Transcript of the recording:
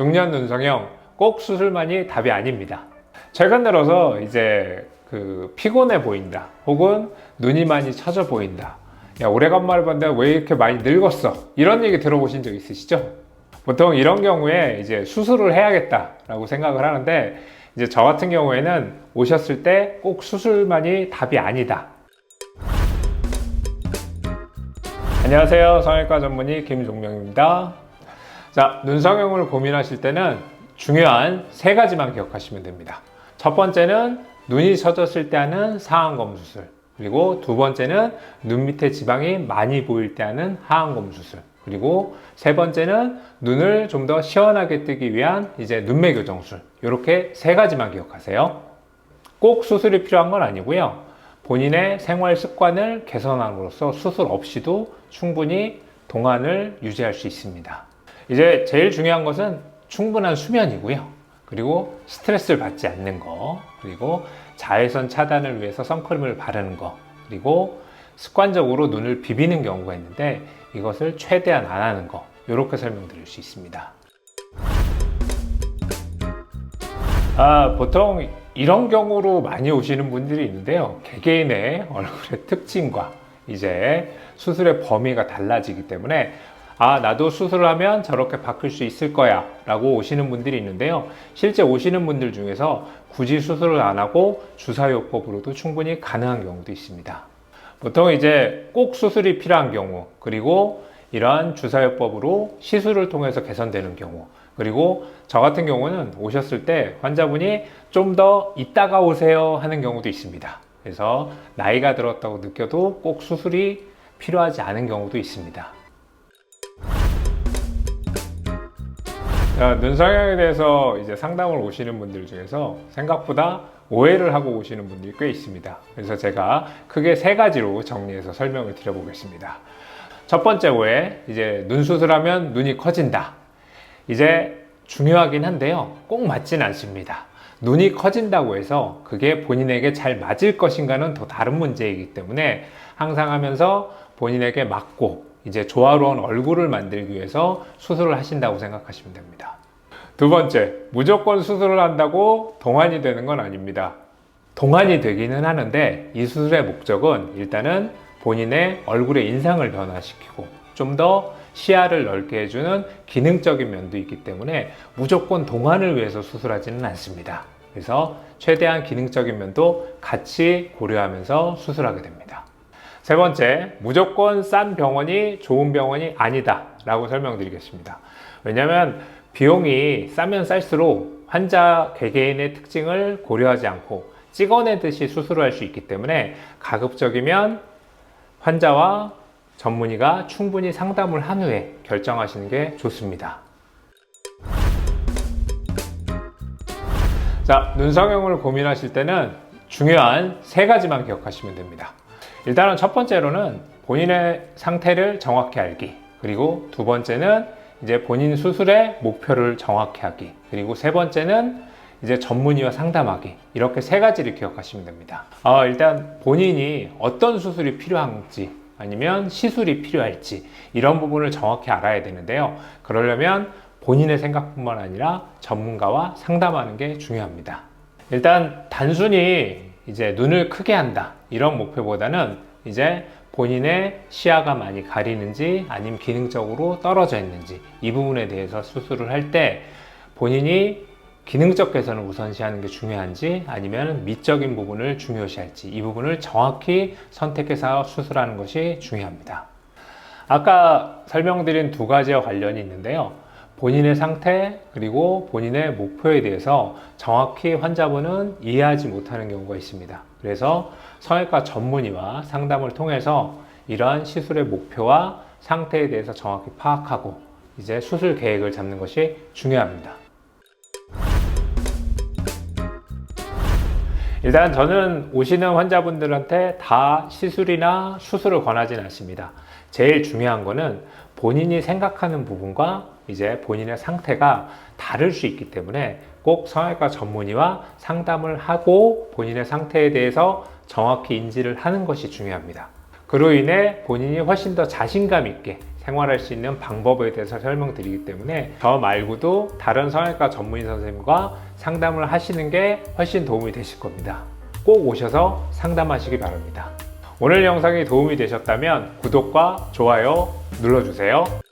중년 눈성형 꼭 수술만이 답이 아닙니다. 최근 들어서 이제 그 피곤해 보인다 혹은 눈이 많이 처져 보인다 야 오래간만에 봤는데 왜 이렇게 많이 늙었어 이런 얘기 들어보신 적 있으시죠? 보통 이런 경우에 이제 수술을 해야겠다 라고 생각을 하는데 이제 저 같은 경우에는 오셨을 때 꼭 수술만이 답이 아니다. 안녕하세요. 성형외과 전문의 김종명입니다. 자, 눈성형을 고민하실 때는 중요한 세 가지만 기억하시면 됩니다. 첫 번째는 눈이 처졌을 때 하는 상안검 수술. 그리고 두 번째는 눈 밑에 지방이 많이 보일 때 하는 하안검 수술. 그리고 세 번째는 눈을 좀 더 시원하게 뜨기 위한 이제 눈매 교정술. 이렇게 세 가지만 기억하세요. 꼭 수술이 필요한 건 아니고요. 본인의 생활 습관을 개선함으로써 수술 없이도 충분히 동안을 유지할 수 있습니다. 이제 제일 중요한 것은 충분한 수면이고요. 그리고 스트레스를 받지 않는 거, 그리고 자외선 차단을 위해서 선크림을 바르는 거, 그리고 습관적으로 눈을 비비는 경우가 있는데 이것을 최대한 안 하는 거, 이렇게 설명드릴 수 있습니다. 아, 보통 이런 경우로 많이 오시는 분들이 있는데요. 개개인의 얼굴의 특징과 이제 수술의 범위가 달라지기 때문에 아, 나도 수술을 하면 저렇게 바뀔 수 있을 거야 라고 오시는 분들이 있는데요. 실제 오시는 분들 중에서 굳이 수술을 안 하고 주사요법으로도 충분히 가능한 경우도 있습니다. 보통 이제 꼭 수술이 필요한 경우, 그리고 이러한 주사요법으로 시술을 통해서 개선되는 경우, 그리고 저 같은 경우는 오셨을 때 환자분이 좀 더 이따가 오세요 하는 경우도 있습니다. 그래서 나이가 들었다고 느껴도 꼭 수술이 필요하지 않은 경우도 있습니다. 눈성형에 대해서 이제 상담을 오시는 분들 중에서 생각보다 오해를 하고 오시는 분들이 꽤 있습니다. 그래서 제가 크게 세 가지로 정리해서 설명을 드려보겠습니다. 첫 번째 오해, 이제 눈 수술하면 눈이 커진다. 이제 중요하긴 한데요. 꼭 맞진 않습니다. 눈이 커진다고 해서 그게 본인에게 잘 맞을 것인가는 더 다른 문제이기 때문에 항상 하면서 본인에게 맞고 이제 조화로운 얼굴을 만들기 위해서 수술을 하신다고 생각하시면 됩니다. 두 번째, 무조건 수술을 한다고 동안이 되는 건 아닙니다. 동안이 되기는 하는데 이 수술의 목적은 일단은 본인의 얼굴의 인상을 변화시키고 좀 더 시야를 넓게 해주는 기능적인 면도 있기 때문에 무조건 동안을 위해서 수술하지는 않습니다. 그래서 최대한 기능적인 면도 같이 고려하면서 수술하게 됩니다. 세 번째, 무조건 싼 병원이 좋은 병원이 아니다 라고 설명드리겠습니다. 왜냐하면 비용이 싸면 쌀수록 환자 개개인의 특징을 고려하지 않고 찍어내듯이 수술을 할수 있기 때문에 가급적이면 환자와 전문의가 충분히 상담을 한 후에 결정하시는 게 좋습니다. 자, 눈성형을 고민하실 때는 중요한 세 가지만 기억하시면 됩니다. 일단은 첫 번째로는 본인의 상태를 정확히 알기. 그리고 두 번째는 이제 본인 수술의 목표를 정확히 하기. 그리고 세 번째는 이제 전문의와 상담하기. 이렇게 세 가지를 기억하시면 됩니다. 어, 일단 본인이 어떤 수술이 필요한지 아니면 시술이 필요할지 이런 부분을 정확히 알아야 되는데요. 그러려면 본인의 생각뿐만 아니라 전문가와 상담하는 게 중요합니다. 일단 단순히 이제 눈을 크게 한다 이런 목표보다는 이제 본인의 시야가 많이 가리는지 아니면 기능적으로 떨어져 있는지 이 부분에 대해서 수술을 할 때 본인이 기능적 개선을 우선시하는 게 중요한지 아니면 미적인 부분을 중요시할지 이 부분을 정확히 선택해서 수술하는 것이 중요합니다. 아까 설명드린 두 가지와 관련이 있는데요. 본인의 상태 그리고 본인의 목표에 대해서 정확히 환자분은 이해하지 못하는 경우가 있습니다. 그래서 성형외과 전문의와 상담을 통해서 이러한 시술의 목표와 상태에 대해서 정확히 파악하고 이제 수술 계획을 잡는 것이 중요합니다. 일단 저는 오시는 환자분들한테 다 시술이나 수술을 권하지는 않습니다. 제일 중요한 거는 본인이 생각하는 부분과 이제 본인의 상태가 다를 수 있기 때문에 꼭 성형외과 전문의와 상담을 하고 본인의 상태에 대해서 정확히 인지를 하는 것이 중요합니다. 그로 인해 본인이 훨씬 더 자신감 있게 생활할 수 있는 방법에 대해서 설명드리기 때문에 저 말고도 다른 성형외과 전문의 선생님과 상담을 하시는 게 훨씬 도움이 되실 겁니다. 꼭 오셔서 상담하시기 바랍니다. 오늘 영상이 도움이 되셨다면 구독과 좋아요 눌러주세요.